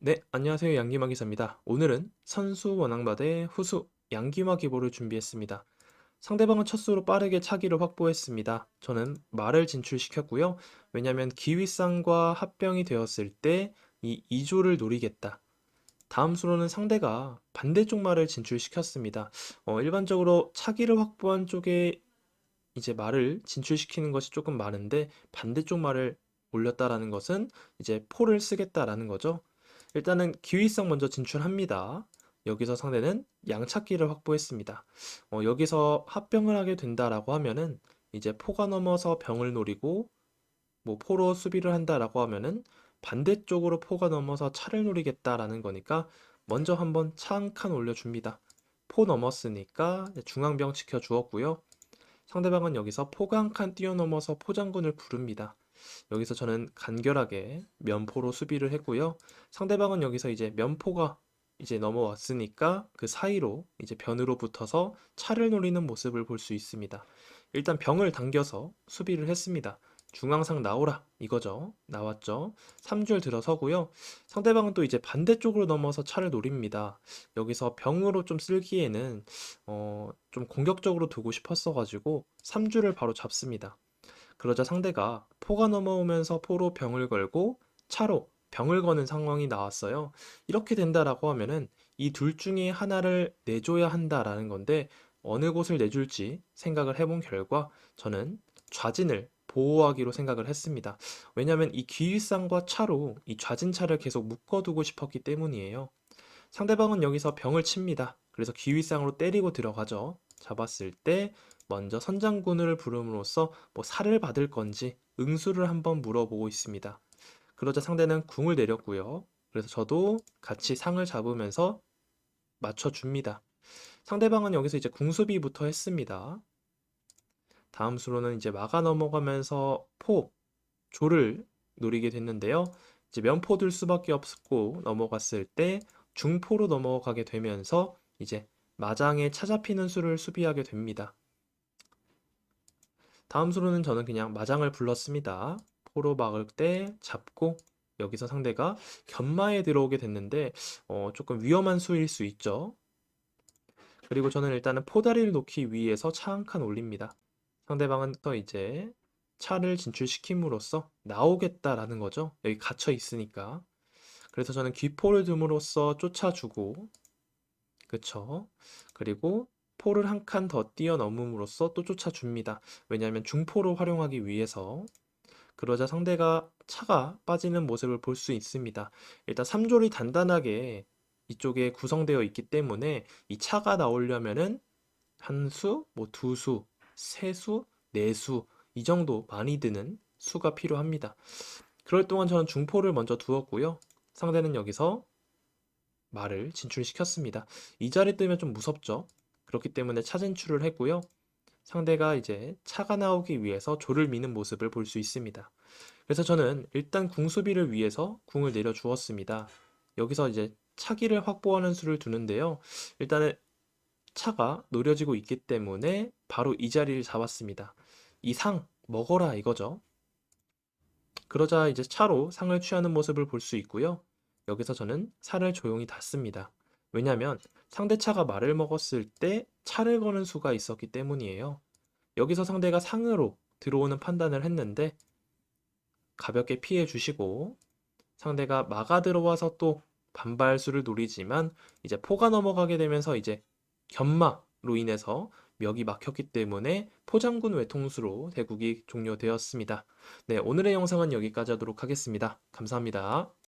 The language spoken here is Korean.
네, 안녕하세요. 양기마 기사입니다. 오늘은 선수 원앙바 대 후수 양기마 기보를 준비했습니다. 상대방은 첫 수로 빠르게 차기를 확보했습니다. 저는 말을 진출시켰고요. 왜냐하면 기윗상과 합병이 되었을 때 이 2조를 노리겠다. 다음 수로는 상대가 반대쪽 말을 진출시켰습니다. 어, 일반적으로 차기를 확보한 쪽에 이제 말을 진출시키는 것이 조금 많은데 반대쪽 말을 올렸다라는 것은 이제 포를 쓰겠다라는 거죠. 일단은 기위성 먼저 진출합니다. 여기서 상대는 양찾기를 확보했습니다. 어, 여기서 합병을 하게 된다라고 하면은 이제 포가 넘어서 병을 노리고 뭐 포로 수비를 한다라고 하면은 반대쪽으로 포가 넘어서 차를 노리겠다라는 거니까 먼저 한번 차 한 칸 올려줍니다. 포 넘었으니까 중앙병 지켜주었고요. 상대방은 여기서 포가 한 칸 뛰어넘어서 포장군을 부릅니다. 여기서 저는 간결하게 면포로 수비를 했고요. 상대방은 여기서 이제 면포가 이제 넘어왔으니까 그 사이로 이제 변으로 붙어서 차를 노리는 모습을 볼 수 있습니다. 일단 병을 당겨서 수비를 했습니다. 중앙상 나오라 이거죠. 나왔죠. 3줄 들어서고요. 상대방은 또 이제 반대쪽으로 넘어서 차를 노립니다. 여기서 병으로 좀 쓸기에는 어, 좀 공격적으로 두고 싶었어 가지고 3줄을 바로 잡습니다. 그러자 상대가 포가 넘어오면서 포로 병을 걸고 차로 병을 거는 상황이 나왔어요. 이렇게 된다라고 하면은 이 둘 중에 하나를 내줘야 한다라는 건데 어느 곳을 내줄지 생각을 해본 결과 저는 좌진을 보호하기로 생각을 했습니다. 왜냐하면 이 기윗상과 차로 이 좌진차를 계속 묶어두고 싶었기 때문이에요. 상대방은 여기서 병을 칩니다. 그래서 기윗상으로 때리고 들어가죠. 잡았을 때 먼저 선장군을 부름으로써 뭐 살을 받을 건지 응수를 한번 물어보고 있습니다. 그러자 상대는 궁을 내렸고요. 그래서 저도 같이 상을 잡으면서 맞춰줍니다. 상대방은 여기서 이제 궁수비부터 했습니다. 다음 수로는 이제 막아 넘어가면서 포, 조를 노리게 됐는데요. 이제 면포 들 수밖에 없고 넘어갔을 때 중포로 넘어가게 되면서 이제 마장에 찾아피는 수를 수비하게 됩니다. 다음 수로는 저는 그냥 마장을 불렀습니다. 포로 막을 때 잡고 여기서 상대가 견마에 들어오게 됐는데 어, 조금 위험한 수일 수 있죠. 그리고 저는 일단은 포다리를 놓기 위해서 차 한 칸 올립니다. 상대방은 또 이제 차를 진출시킴으로써 나오겠다라는 거죠. 여기 갇혀 있으니까. 그래서 저는 귀포를 둠으로써 쫓아주고 그쵸. 그리고 포를 한 칸 더 뛰어넘음으로써 또 쫓아줍니다. 왜냐하면 중포로 활용하기 위해서. 그러자 상대가 차가 빠지는 모습을 볼 수 있습니다. 일단 3졸이 단단하게 이쪽에 구성되어 있기 때문에 이 차가 나오려면은 한 수, 뭐 두 수, 세 수, 네 수, 이 정도 많이 드는 수가 필요합니다. 그럴 동안 저는 중포를 먼저 두었고요. 상대는 여기서 말을 진출시켰습니다. 이 자리 뜨면 좀 무섭죠? 그렇기 때문에 차 진출을 했고요. 상대가 이제 차가 나오기 위해서 조를 미는 모습을 볼 수 있습니다. 그래서 저는 일단 궁 수비를 위해서 궁을 내려 주었습니다. 여기서 이제 차기를 확보하는 수를 두는데요. 일단은 차가 노려지고 있기 때문에 바로 이 자리를 잡았습니다. 이 상 먹어라 이거죠. 그러자 이제 차로 상을 취하는 모습을 볼 수 있고요. 여기서 저는 살을 조용히 닫습니다. 왜냐하면 상대차가 말을 먹었을 때 차를 거는 수가 있었기 때문이에요. 여기서 상대가 상으로 들어오는 판단을 했는데 가볍게 피해 주시고 상대가 막아 들어와서 또 반발수를 노리지만 이제 포가 넘어가게 되면서 이제 견마로 인해서 멱이 막혔기 때문에 포장군 외통수로 대국이 종료되었습니다. 네, 오늘의 영상은 여기까지 하도록 하겠습니다. 감사합니다.